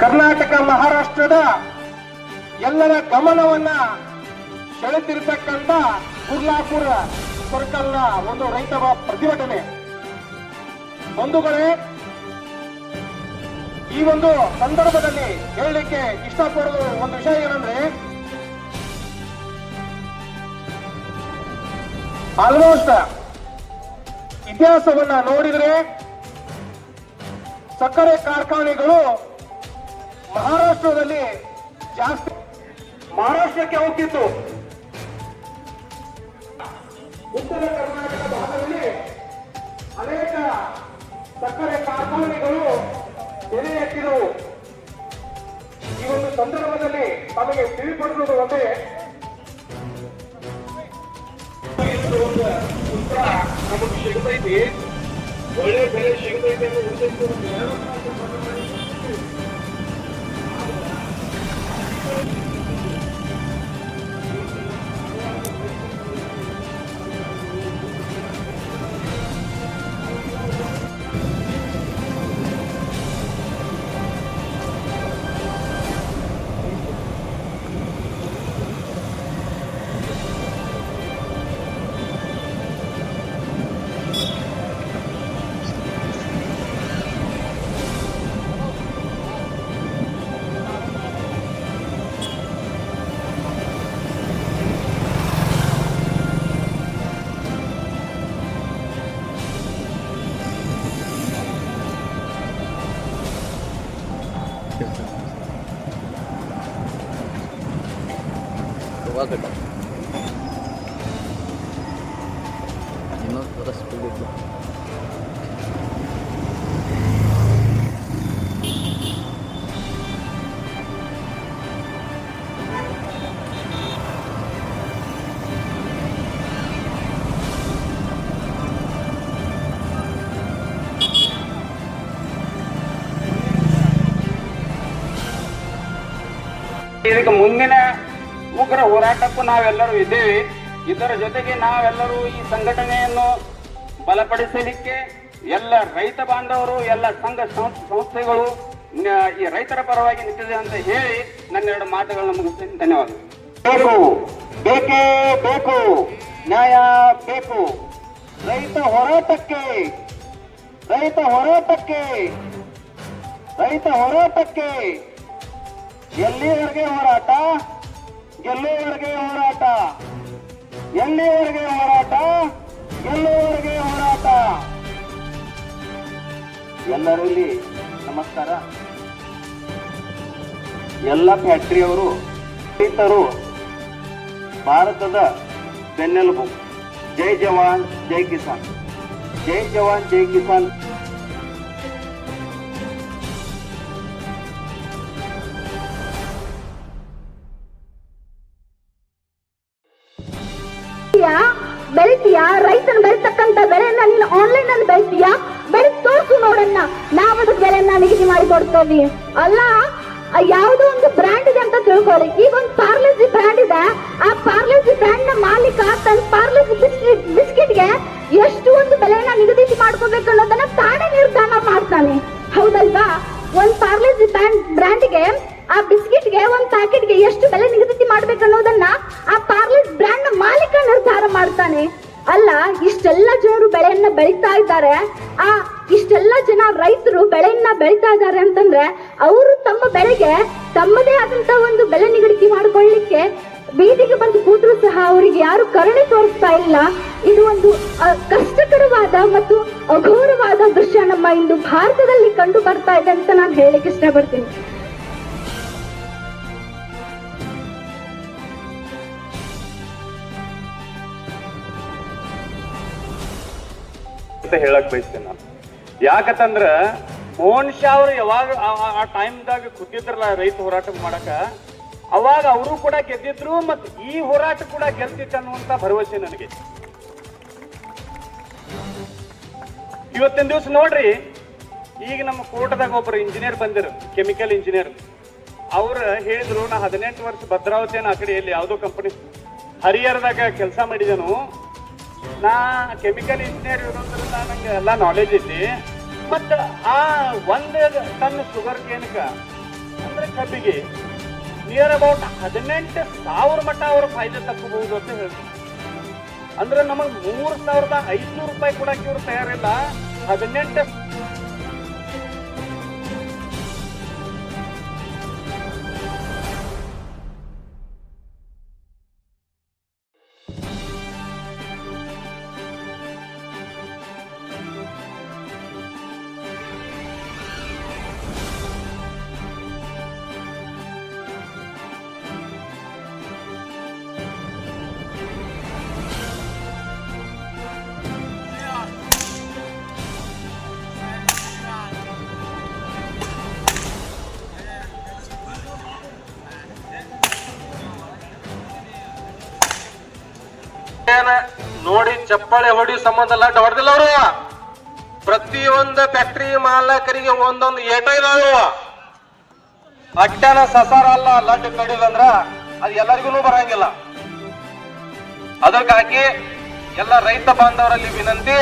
ಕರ್ನಾಟಕ ಮಹಾರಾಷ್ಟ್ರದ ಎಲ್ಲರ ಗಮನವನ್ನ ಸೆಳೆತಿರ್ತಕ್ಕಂಥ ಕುರ್ಲಾಪುರ ಸರ್ಕಲ್ನ ಒಂದು ರೈತ ಪ್ರತಿಭಟನೆ. ಬಂಧುಗಳೇ, ಈ ಒಂದು ಸಂದರ್ಭದಲ್ಲಿ ಹೇಳಲಿಕ್ಕೆ ಇಷ್ಟಪಡೋದು ಒಂದು ವಿಷಯ ಏನಂದ್ರೆ ಆಲ್ಮೋಸ್ಟ್ ಇತಿಹಾಸವನ್ನ ನೋಡಿದ್ರೆ ಸಕ್ಕರೆ ಕಾರ್ಖಾನೆಗಳು ಮಹಾರಾಷ್ಟ್ರದಲ್ಲಿ ಜಾಸ್ತಿ ಮಹಾರಾಷ್ಟ್ರಕ್ಕೆ ಹೋಗ್ತಿತ್ತು. ಉತ್ತರ ಕರ್ನಾಟಕ ಭಾಗದಲ್ಲಿ ಅನೇಕ ಸಕ್ಕರೆ ಕಾರ್ಖಾನೆಗಳು ಬೆಲೆ ಎತ್ತಿದವು. ಈ ಒಂದು ಸಂದರ್ಭದಲ್ಲಿ ತಮಗೆ ತಿಳಿಪಡಿಸುವುದು ಒಂದೇ. 원래 배를 쉬게 되면 운전 끄는 거예요? Скільки? Ладно. Немного распылить. ಇದಕ್ಕೆ ಮುಂದಿನ ಉಗ್ರ ಹೋರಾಟಕ್ಕೂ ನಾವೆಲ್ಲರೂ ಇದ್ದೇವೆ. ಇದರ ಜೊತೆಗೆ ನಾವೆಲ್ಲರೂ ಈ ಸಂಘಟನೆಯನ್ನು ಬಲಪಡಿಸಲಿಕ್ಕೆ ಎಲ್ಲ ರೈತ ಬಾಂಧವರು, ಎಲ್ಲ ಸಂಘ ಸಂಸ್- ಸಂಸ್ಥೆಗಳು ಈ ರೈತರ ಪರವಾಗಿ ನಿಂತಿದೆ ಅಂತ ಹೇಳಿ ನನ್ನೆರಡು ಮಾತುಗಳನ್ನು ಮುಗಿಸ್ತೀನಿ. ಧನ್ಯವಾದಗಳು. ಬೇಕು, ಬೇಕೇ ಬೇಕು, ನ್ಯಾಯ ಬೇಕು. ರೈತ ಹೋರಾಟಕ್ಕೆ ರೈತ ಹೋರಾಟಕ್ಕೆ ರೈತ ಹೋರಾಟಕ್ಕೆ. ಎಲ್ಲಿವರೆಗೆ ಹೋರಾಟ? ಎಲ್ಲಿವರೆಗೆ ಹೋರಾಟ? ಎಲ್ಲಿವರೆಗೆ ಹೋರಾಟ? ಎಲ್ಲಿವರೆಗೆ ಹೋರಾಟ? ಎಲ್ಲರಲ್ಲಿ ನಮಸ್ಕಾರ. ಎಲ್ಲ ಫ್ಯಾಕ್ಟ್ರಿಯವರು ರೈತರು, ಭಾರತದ ಬೆನ್ನೆಲುಬು. ಜೈ ಜವಾನ್, ಜೈ ಕಿಸಾನ್. ಜೈ ಜವಾನ್, ಜೈ ಕಿಸಾನ್. ಬೆಳಿತೀಯಾ ರೈತನ ಬೆಳಿತಕ್ಕಂತ ಬೆಳೆಯನ್ನ ನೀನು ಆನ್ಲೈನ್ ಅಲ್ಲಿ ಬೆಳಿತೀಯಾ ಬೆಳೆ ತೋರಿಸು ನೋಡನ್ನ. ನಾವು ಅದಕ್ಕೆ ಬೆಲೆಯನ್ನ ನಿಗದಿ ಮಾಡಿ ಕೊಡ್ತೇವಿ. ಅಲ್ಲ, ಯಾವುದೋ ಒಂದು ಬ್ರ್ಯಾಂಡ್ ಇದೆ ಅಂತ ತಿಳ್ಕೊಳ್ಳಿ. ಈಗ ಒಂದು ಪಾರ್ಲೆಜಿ ಬ್ರ್ಯಾಂಡ್ ಇದೆ. ಆ ಪಾರ್ಲೆಜಿ ಬ್ರ್ಯಾಂಡ್ನ ಮಾಲೀಕ ತನ್ನ ಪಾರ್ಲೆಜಿ ಬಿಸ್ಕಿಟ್ಗೆ ಎಷ್ಟು ಒಂದು ಬೆಲೆಯನ್ನ ನಿಗದಿ ಮಾಡ್ಕೋಬೇಕು ಅನ್ನೋದನ್ನ ತಾನೇ ನಿರ್ಧಾರ ಮಾಡ್ತಾನೆ. ಹೌದಲ್ವಾ? ಒಂದ್ ಪಾರ್ಲೆಜಿ ಬ್ರ್ಯಾಂಡ್ಗೆ, ಆ ಬಿಸ್ಕಿಟ್ಗೆ ಒಂದ್ ಪ್ಯಾಕೆಟ್ಗೆ ಎಷ್ಟು ಬೆಲೆ ನಿಗದಿ ಮಾಡ್ಬೇಕು ಅನ್ನೋದನ್ನ ಆ ಪಾರ್ಲೆಸ್ ಬ್ರ್ಯಾಂಡ್ನ ಮಾಲೀಕ ನಿರ್ಧಾರ ಮಾಡ್ತಾನೆ. ಅಲ್ಲ, ಇಷ್ಟೆಲ್ಲ ಜನರು ಬೆಳೆಯನ್ನ ಬೆಳೀತಾ ಇದ್ದಾರೆ. ಆ, ಇಷ್ಟೆಲ್ಲ ಜನ ರೈತರು ಬೆಳೆಯನ್ನ ಬೆಳೀತಾ ಇದ್ದಾರೆ ಅಂತಂದ್ರೆ ಅವರು ತಮ್ಮ ಬೆಳೆಗೆ ತಮ್ಮದೇ ಆದಂತ ಒಂದು ಬೆಲೆ ನಿಗದಿ ಮಾಡ್ಕೊಳ್ಳಿಕ್ಕೆ ಬೀದಿಗೆ ಬಂದು ಕೂತರು ಸಹ ಅವರಿಗೆ ಯಾರು ಕರುಣೆ ತೋರಿಸ್ತಾ ಇಲ್ಲ. ಇದು ಒಂದು ಕಷ್ಟಕರವಾದ ಮತ್ತು ಅಘೋರವಾದ ದೃಶ್ಯ ನಮ್ಮ ಇಂದು ಭಾರತದಲ್ಲಿ ಕಂಡು ಬರ್ತಾ ಇದೆ ಅಂತ ನಾನು ಹೇಳಕ್ಕೆ ಇಷ್ಟಪಡ್ತೀನಿ. ಅಂತ ಹೇಳಕ್ ಬಯಸ್ತೇನೆ ನಾನು. ಯಾಕಂತಂದ್ರ ಮೋಹನ್ ಶಾ ಅವರು ಯಾವಾಗ ಆ- ಟೈಮ್ದಾಗ ಕೂತಿದ್ರಲ್ಲ ರೈತ ಹೋರಾಟ ಮಾಡಕ, ಅವಾಗ ಅವರು ಕೂಡ ಗೆದ್ದಿದ್ರು ಮತ್ತೆ ಈ ಹೋರಾಟ ಕೂಡ ಗೆಲ್ತಿತ್ತು ಅನ್ನುವಂತ ಭರವಸೆ ನನಗೆ. ಇವತ್ತಿನ ದಿವಸ ನೋಡ್ರಿ, ಈಗ ನಮ್ಮ ಕೋಟದಾಗ ಒಬ್ಬರು ಇಂಜಿನಿಯರ್ ಬಂದಿರು ಕೆಮಿಕಲ್ ಇಂಜಿನಿಯರ್ ಅವ್ರು ಹೇಳಿದ್ರು, ನಾ ಹದಿನೆಂಟು ವರ್ಷ ಭದ್ರಾವತಿಯನ್ನು ಆ ಕಡೆ ಎಲ್ಲಿ ಯಾವುದೋ ಕಂಪನಿ ಹರಿಹರದಾಗ ಕೆಲಸ ಮಾಡಿದನು. ನಾ ಕೆಮಿಕಲ್ ಇಂಜಿನಿಯರ್ ಇರೋದ್ರಿಂದ ನಂಗೆ ಎಲ್ಲ ನಾಲೆಜ್ ಐತಿ. ಮತ್ತು ಆ ಒಂದು ಟನ್ ಶುಗರ್ ಕೇನ್ಕ ಅಂದ್ರೆ ಕಬ್ಬಿಗೆ ನಿಯರ್ ಅಬೌಟ್ ಹದಿನೆಂಟು ಸಾವಿರ ಮಟ್ಟ ಅವರು ಫಾಯ್ದೆ ತಕ್ಕೋಬಹುದು ಅಂತ ಹೇಳ್ತಾರೆ. ಅಂದ್ರೆ ನಮಗೆ ಮೂರು ಸಾವಿರದ ಐದುನೂರು ರೂಪಾಯಿ ಕೊಡಕ್ಕೆ ಇವರು ತಯಾರಿಲ್ಲ. ಹದಿನೆಂಟು ನೋಡಿ ಚಪ್ಪಾಳೆ ಹೊಡಿ ಸಂಬಂಧ ಲಾಟ ಹೊಡೆದಿಲ್ಲ ಅವರು. ಪ್ರತಿಯೊಂದು ಫ್ಯಾಕ್ಟರಿ ಮಾಲಕರಿಗೆ ಒಂದೊಂದು ಏಟ ಇದಾವ. ಅಟ್ಟನ ಸಸಾರ ಅಲ್ಲ ಲಡ್ ಕಡಿಲಂದ್ರ ಅಂದ್ರ ಅದು ಎಲ್ಲರಿಗೂ ಬರಂಗಿಲ್ಲ. ಅದಕ್ಕಾಗಿ ಎಲ್ಲ ರೈತ ಬಾಂಧವರಲ್ಲಿ ವಿನಂತಿ